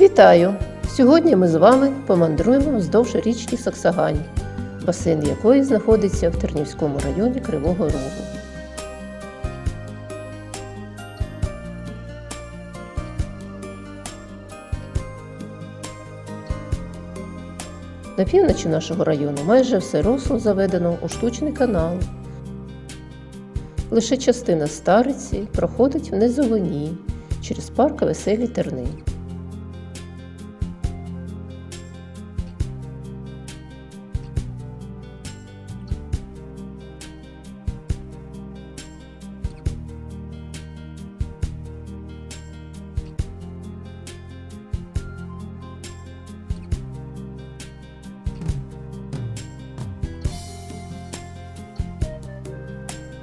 Вітаю! Сьогодні ми з вами помандруємо вздовж річки Саксагань, басейн якої знаходиться в Тернівському районі Кривого Рогу. На півночі нашого району майже все русло заведено у штучний канал. Лише частина стариці проходить в низовині через парк Веселі Терни.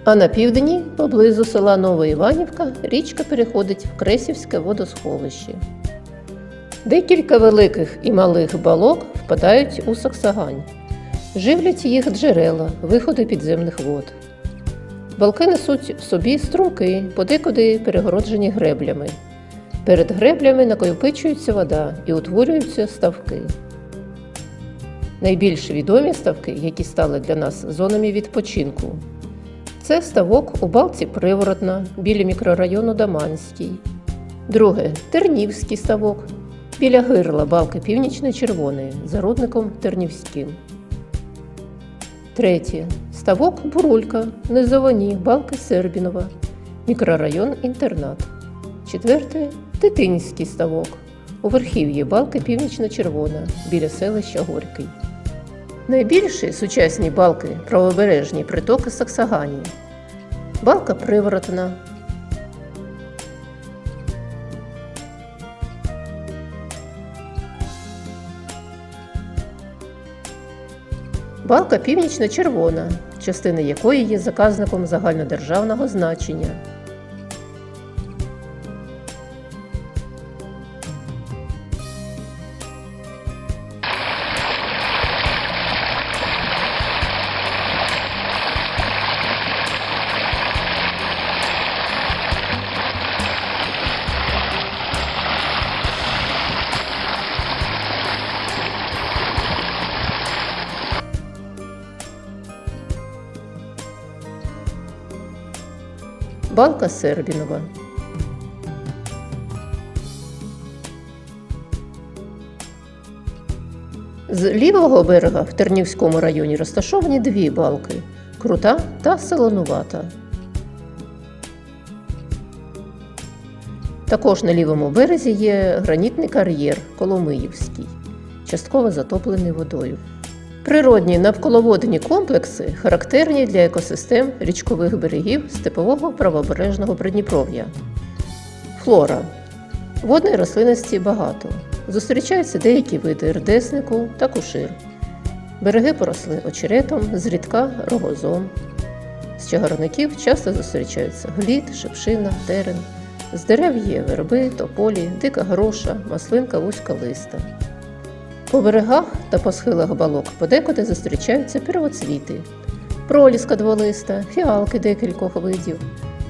А на півдні, поблизу села Новоіванівка, річка переходить в Кресівське водосховище. Декілька великих і малих балок впадають у Саксагань. Живлять їх джерела, виходи підземних вод. Балки несуть в собі струмки, подекуди перегороджені греблями. Перед греблями накопичується вода і утворюються ставки. Найбільш відомі ставки, які стали для нас зонами відпочинку, це ставок у балці Приворотна біля мікрорайону Даманський. Друге Тернівський ставок біля гирла балки Північно-Червоної за рудником Тернівським. Третє ставок Бурулька Низовані балки Сербінова, мікрорайон Інтернат. Четверте Титинський ставок у верхів'ї балки Північно-Червона біля селища Горький. Найбільші сучасні балки правобережні притоки Саксагані. Балка Приворотна. Балка північно-червона, частина якої є заказником загальнодержавного значення. Балка Сербінова. З лівого берега в Тернівському районі розташовані дві балки крута та солонувата. Також на лівому березі є гранітний кар'єр Коломиївський, частково затоплений водою. Природні навколоводні комплекси характерні для екосистем річкових берегів степового правобережного Придніпров'я. Флора. Водної рослинності багато. Зустрічаються деякі види рдеснику та кушир. Береги поросли очеретом, зрідка рогозом. З чагарників часто зустрічаються глід, шипшина, терен. З дерев є верби, тополі, дика груша, маслинка вузька листа. По берегах та по схилах балок подекуди зустрічаються первоцвіти, проліска дволиста, фіалки декількох видів,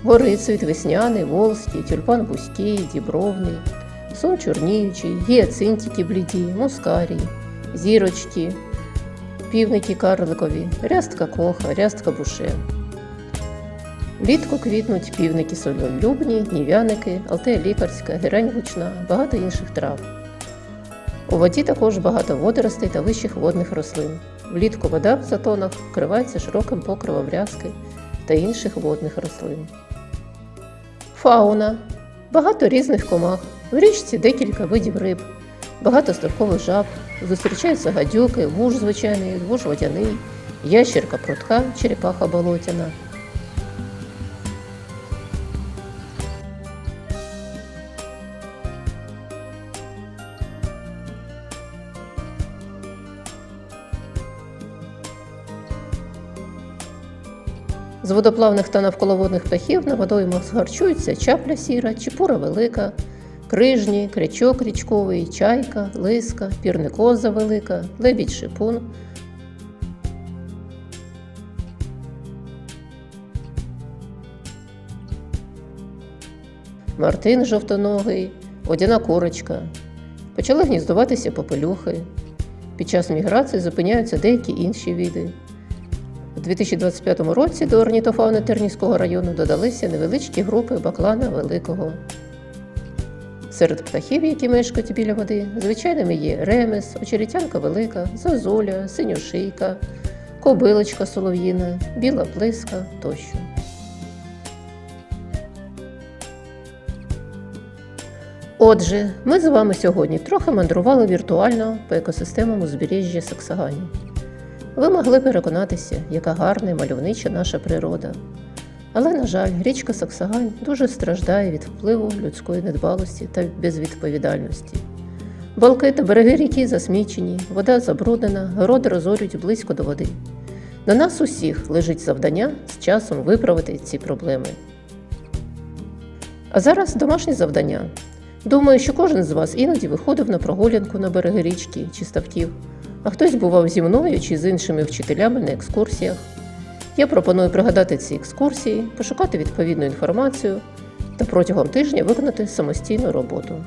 горицвіт весняний, волзький, тюльпан вузький, дібровний, сон чорніючий, гіацинтики бліді, мускарій, зірочки, півники карликові, рястка коха, рястка буше. Влітку квітнуть півники солюблюбні, днів'яники, алтея лікарська, герань гучна, багато інших трав. У воді також багато водоростей та вищих водних рослин. Влітку вода в затонах вкривається широким покривом рязки та інших водних рослин. Фауна. Багато різних комах. В річці декілька видів риб, багато стовкових жаб, зустрічаються гадюки, вуж звичайний, вуж водяний, ящерка прутка, черепаха болотяна. З водоплавних та навколоводних птахів на водоймах згарчуються чапля сіра, чепура велика, крижні, крячок річковий, чайка, лиска, пірникоза велика, лебідь шипун. Мартин жовтоногий, водяна курочка, Почали гніздуватися попелюхи. Під час міграції зупиняються деякі інші види. У 2025 році до орнітофауни Тернівського району додалися невеличкі групи баклана великого. Серед птахів, які мешкають біля води, звичайними є ремес, очеретянка велика, зозуля, синюшийка, кобилочка солов'їна, біла плиска тощо. Отже, ми з вами сьогодні трохи мандрували віртуально по екосистемам узбережжя Саксагані. Ви могли переконатися, яка гарна і мальовнича наша природа. Але, на жаль, річка Саксагань дуже страждає від впливу людської недбалості та безвідповідальності. Балки та береги ріки засмічені, вода забруднена, городи розорюють близько до води. На нас усіх лежить завдання з часом виправити ці проблеми. А зараз домашнє завдання. Думаю, що кожен з вас іноді виходив на прогулянку на береги річки чи ставків, а хтось бував зі мною чи з іншими вчителями на екскурсіях. Я пропоную пригадати ці екскурсії, пошукати відповідну інформацію та протягом тижня виконати самостійну роботу.